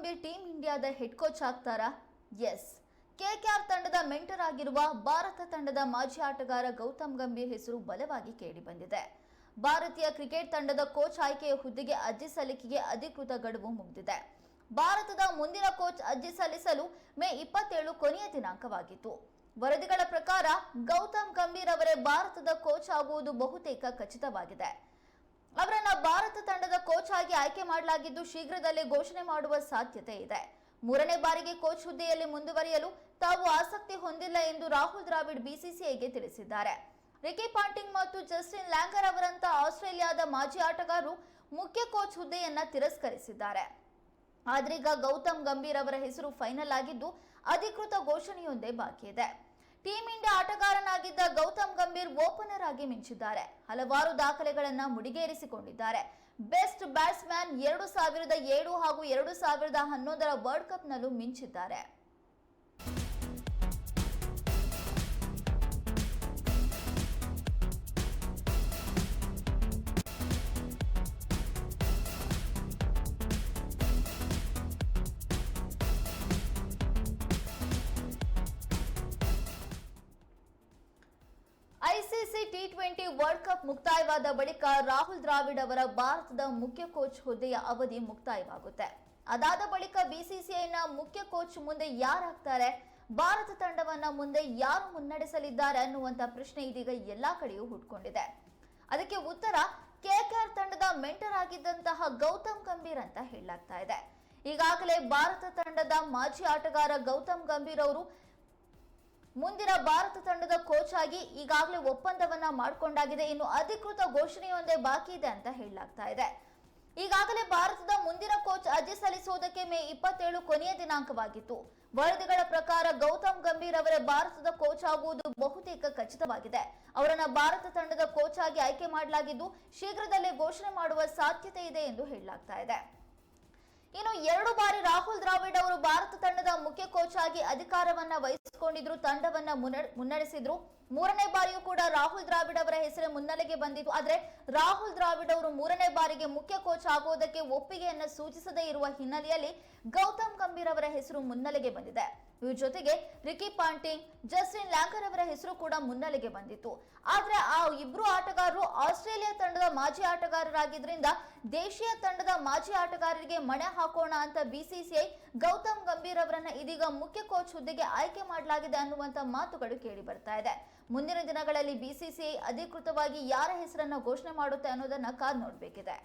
Gambhir team ಇಂಡಿಯಾದ head coach ಆಗ್ತಾರಾ? Yes. KKR ತಂಡದ ಮೆಂಟರ್ ಆಗಿರುವ ಭಾರತ ತಂಡದ ಮಾಜಿ ಆಟಗಾರ ಗೌತಮ್ ಗಂಭೀರ್ ಹೆಸರು ಬಲವಾಗಿ ಕೇಳಿಬಂದಿದೆ ಭಾರತೀಯ ಕ್ರಿಕೆಟ್ ತಂಡದ ಕೋಚ್ ಆಯ್ಕೆಯ ಹುದ್ದೆಗೆ ಅರ್ಜಿ ಸಲ್ಲಿಕೆಗೆ ಅಧಿಕೃತ ಗಡುವು ಮುಗಿದಿದೆ. ಭಾರತದ ಮುಂದಿನ ಕೋಚ್ ಅರ್ಜಿ ಸಲ್ಲಿಸಲು ಮೇ ಇಪ್ಪತ್ತೇಳು ಕೊನೆಯ ದಿನಾಂಕವಾಗಿತ್ತು. ವರದಿಗಳ ಪ್ರಕಾರ ಗೌತಮ್ ಗಂಭೀರ್ ಅವರೇ ಭಾರತದ ಕೋಚ್ ಆಗುವುದು ಬಹುತೇಕ ಖಚಿತವಾಗಿದೆ. ಅವರನ್ನ ಭಾರತ ತಂಡದ ಕೋಚ್ ಆಗಿ ಆಯ್ಕೆ ಮಾಡಲಾಗಿದ್ದು ಶೀಘ್ರದಲ್ಲೇ ಘೋಷಣೆ ಮಾಡುವ ಸಾಧ್ಯತೆ ಇದೆ. ಮೂರನೇ ಬಾರಿಗೆ ಕೋಚ್ ಹುದ್ದೆಯಲ್ಲಿ ಮುಂದುವರಿಯಲು ತಾವು ಆಸಕ್ತಿ ಹೊಂದಿಲ್ಲ ಎಂದು ರಾಹುಲ್ ದ್ರಾವಿಡ್ ಬಿಸಿಸಿಐಗೆ ತಿಳಿಸಿದ್ದಾರೆ. ರಿಕಿ ಪಾಂಟಿಂಗ್ ಮತ್ತು ಜಸ್ಟಿನ್ ಲ್ಯಾಂಗರ್ ಅವರಂತ ಆಸ್ಟ್ರೇಲಿಯಾದ ಮಾಜಿ ಆಟಗಾರರು ಮುಖ್ಯ ಕೋಚ್ ಹುದ್ದೆಯನ್ನ ತಿರಸ್ಕರಿಸಿದ್ದಾರೆ. ಆದ್ರೀಗ ಗೌತಮ್ ಗಂಭೀರ್ ಅವರ ಹೆಸರು ಫೈನಲ್ ಆಗಿದ್ದು ಅಧಿಕೃತ ಘೋಷಣೆಯೊಂದೇ ಬಾಕಿ ಇದೆ ಟೀಂ ಇಂಡಿಯಾ ಆಟಗಾರನಾಗಿದ್ದ ಗೌತಮ್ ಗಂಭೀರ್ ಓಪನರ್ ಆಗಿ ಮಿಂಚಿದ್ದಾರೆ. ಹಲವಾರು ದಾಖಲೆಗಳನ್ನು ಮುಡಿಗೇರಿಸಿಕೊಂಡಿದ್ದಾರೆ. ಬೆಸ್ಟ್ ಬ್ಯಾಟ್ಸ್ಮನ್ ಎರಡು ಸಾವಿರದ ಏಳು ಹಾಗೂ ಎರಡು ಸಾವಿರದ ಹನ್ನೊಂದರ ವರ್ಲ್ಡ್ ಕಪ್ನಲ್ಲೂ ಮಿಂಚಿದ್ದಾರೆ. ICC T twenty world cup ಮುಕ್ತಾಯವಾದ ಬಳಿಕ ರಾಹುಲ್ ದ್ರಾವಿಡ್ ಅವರ ಭಾರತದ ಮುಖ್ಯ ಕೋಚ್ ಹುದ್ದೆಯ ಅವಧಿ ಮುಕ್ತಾಯವಾಗುತ್ತೆ. ಅದಾದ ಬಳಿಕ ಬಿಸಿಸಿಐನ ಮುಖ್ಯ ಕೋಚ್ ಮುಂದೆ ಯಾರಾಗ್ತಾರೆ? ಭಾರತ ತಂಡವನ್ನ ಮುಂದೆ ಯಾರು ಮುನ್ನಡೆಸಲಿದ್ದಾರೆ ಅನ್ನುವಂತ ಪ್ರಶ್ನೆ ಇದೀಗ ಎಲ್ಲಾ ಕಡೆಯೂ ಹುಟ್ಕೊಂಡಿದೆ. ಅದಕ್ಕೆ ಉತ್ತರ ಕೆಕೆಆರ್ ತಂಡದ ಮೆಂಟರ್ ಆಗಿದ್ದಂತಹ ಗೌತಮ್ ಗಂಭೀರ್ ಅಂತ ಹೇಳಲಾಗ್ತಾ ಇದೆ. ಈಗಾಗಲೇ ಭಾರತ ತಂಡದ ಮಾಜಿ ಆಟಗಾರ ಗೌತಮ್ ಗಂಭೀರ್ ಅವರು ಮುಂದಿನ ಭಾರತ ತಂಡದ ಕೋಚ್ ಆಗಿ ಈಗಾಗಲೇ ಒಪ್ಪಂದವನ್ನ ಮಾಡಿಕೊಂಡಾಗಿದೆ. ಇನ್ನು ಅಧಿಕೃತ ಘೋಷಣೆಯೊಂದೇ ಬಾಕಿ ಇದೆ ಅಂತ ಹೇಳಲಾಗ್ತಾ ಇದೆ. ಈಗಾಗಲೇ ಭಾರತದ ಮುಂದಿನ ಕೋಚ್ ಅರ್ಜಿ ಸಲ್ಲಿಸುವುದಕ್ಕೆ ಮೇ ಇಪ್ಪತ್ತೇಳು ಕೊನೆಯ ದಿನಾಂಕವಾಗಿತ್ತು. ವರದಿಗಳ ಪ್ರಕಾರ ಗೌತಮ್ ಗಂಭೀರ್ ಅವರೇ ಭಾರತದ ಕೋಚ್ ಆಗುವುದು ಬಹುತೇಕ ಖಚಿತವಾಗಿದೆ. ಅವರನ್ನ ಭಾರತ ತಂಡದ ಕೋಚ್ ಆಗಿ ಆಯ್ಕೆ ಮಾಡಲಾಗಿದ್ದು ಶೀಘ್ರದಲ್ಲೇ ಘೋಷಣೆ ಮಾಡುವ ಸಾಧ್ಯತೆ ಇದೆ ಎಂದು ಹೇಳಲಾಗ್ತಾ ಇದೆ. ಎರಡು ಬಾರಿ ರಾಹುಲ್ ದ್ರಾವಿಡ್ ಅವರು ಭಾರತ ತಂಡದ ಮುಖ್ಯ ಕೋಚ್ ಆಗಿ ಅಧಿಕಾರವನ್ನ ವಹಿಸಿಕೊಂಡಿದ್ರು, ತಂಡವನ್ನ ಮುನ್ನಡೆ- ಮುನ್ನಡೆಸಿದ್ರು. ಮೂರನೇ ಬಾರಿಯೂ ಕೂಡ ರಾಹುಲ್ ದ್ರಾವಿಡ್ ಅವರ ಹೆಸರೇ ಮುನ್ನೆಲೆಗೆ ಬಂದಿತ್ತು. ಆದ್ರೆ ರಾಹುಲ್ ದ್ರಾವಿಡ್ ಅವರು ಮೂರನೇ ಬಾರಿಗೆ ಮುಖ್ಯ ಕೋಚ್ ಆಗುವುದಕ್ಕೆ ಒಪ್ಪಿಗೆಯನ್ನು ಸೂಚಿಸದೇ ಇರುವ ಹಿನ್ನೆಲೆಯಲ್ಲಿ ಗೌತಮ್ ಗಂಭೀರ್ ಅವರ ಹೆಸರು ಮುನ್ನೆಲೆಗೆ ಬಂದಿದೆ. ಇವ್ರ ಜೊತೆಗೆ ರಿಕಿ ಪಾಂಟಿಂಗ್ ಜಸ್ಟಿನ್ ಲ್ಯಾಂಕರ್ ಅವರ ಹೆಸರು ಕೂಡ ಮುನ್ನೆಲೆಗೆ ಬಂದಿತ್ತು. ಆದ್ರೆ ಆ ಇಬ್ರು ಆಟಗಾರರು ಆಸ್ಟ್ರೇಲಿಯಾ ತಂಡದ ಮಾಜಿ ಆಟಗಾರರಾಗಿದ್ರಿಂದ ದೇಶೀಯ ತಂಡದ ಮಾಜಿ ಆಟಗಾರರಿಗೆ ಮಣೆ ಹಾಕೋಣ ಅಂತ ಬಿಸಿಸಿಐ ಗೌತಮ್ ಗಂಭೀರ್ ಅವರನ್ನ ಇದೀಗ ಮುಖ್ಯ ಕೋಚ್ ಹುದ್ದೆಗೆ ಆಯ್ಕೆ ಮಾಡಲಾಗಿದೆ ಅನ್ನುವಂತ ಮಾತುಗಳು ಕೇಳಿ ಬರ್ತಾ ಇದೆ. ಮುಂದಿನ ದಿನಗಳಲ್ಲಿ ಬಿಸಿಸಿಐ ಅಧಿಕೃತವಾಗಿ ಯಾರ ಹೆಸರನ್ನ ಘೋಷಣೆ ಮಾಡುತ್ತೆ ಅನ್ನೋದನ್ನ ಕಾದ್ ನೋಡ್ಬೇಕಿದೆ.